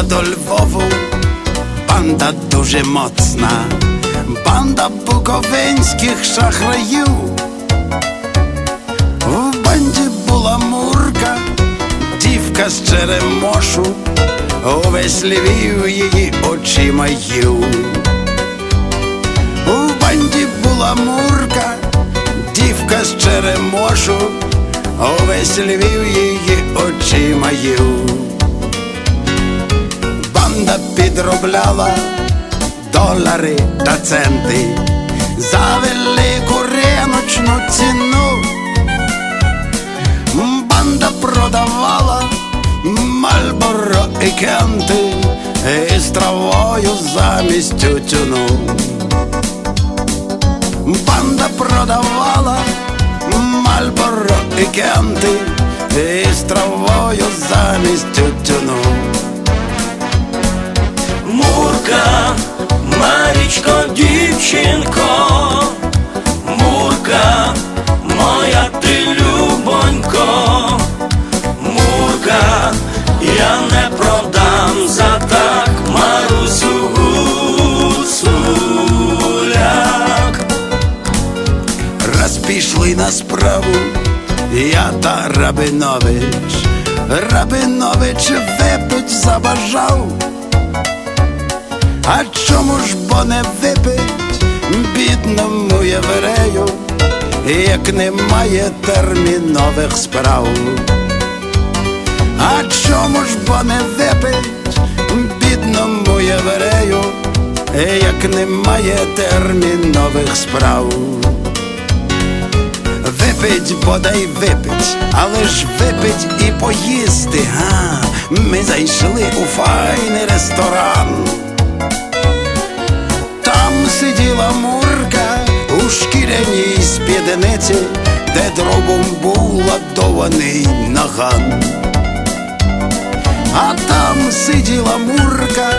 Львову, банда дуже моцна, банда буковинських шахраїв. В банді була мурка, дівка з черемошу, увесь Львів її очима їв. У банді була мурка, дівка з черемошу, увесь Львів її очима їв. Підробляла долари та центи за велику риночну ціну. Банда продавала Мальборо і кенти із травою замість тютюну. Банда продавала Мальборо і кенти із травою замість тютюну. Любонько, Мурка, я не продам за так Марусю гуцуляк. Раз пішли на справу, я та Рабинович, Рабинович випить забажав. А чому ж бо не випить бідному єврею, як немає термінових справ? А чому ж бо не випить бідному єврею, як немає термінових справ? Випить, бодай випить, але ж випить і поїсти. Га, ми зайшли у файний ресторан. Там сиділа мурка у шкіряній спідниці, де дробом був ладований наган. А там сиділа мурка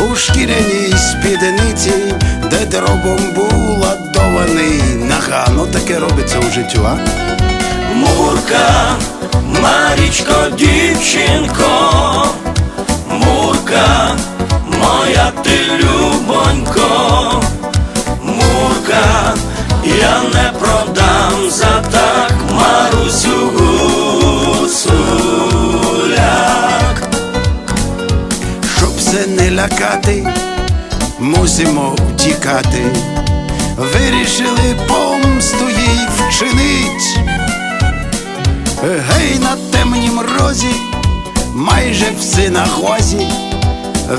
у шкіряній спідниці, де дробом був ладований наган. Ну таке робиться у життю, а? Мурка, Марічко, дівчинко, Мурка, моя ти любонько, я не продам за так Марусю гуцуляк. Щоб все не лякати, мусимо втікати. Вирішили помсту їй вчинить. Гей на темнім розі, майже в синагозі,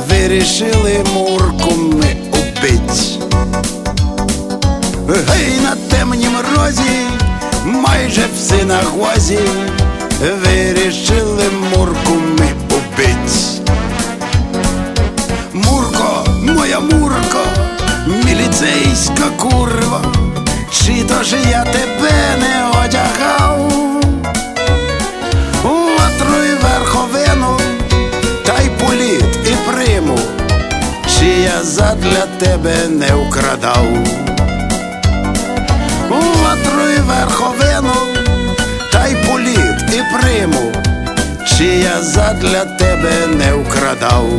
вирішили мурку ми убить. Гей на темнім розі, майже в синагозі, вирішили мурку ми убить. Мурко, моя мурко, міліцейська курва, чи то ж я тебе не одягав? Ватру верховину, та й політ і приму, чи я задля тебе не вкрадав? Ватру верховину, та й політ і приму, чи я задля тебе не вкрадав?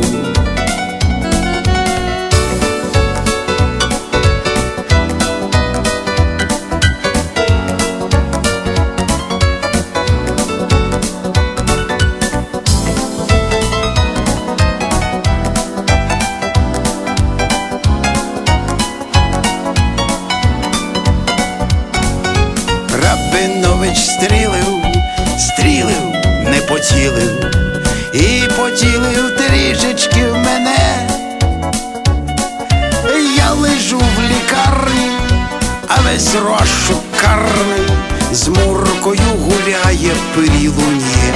Рабинович стрілив, стрілив, не поцілив, і поцілив трішечки в мене. Я лежу в лікарні, а весь розшук карний з муркою гуляє при луні.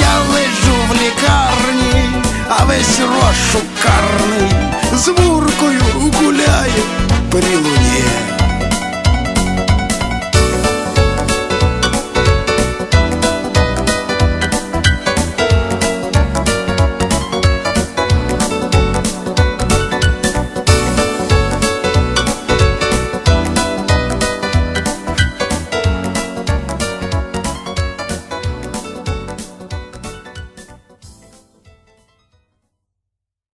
Я лежу в лікарні, а весь розшук карний з муркою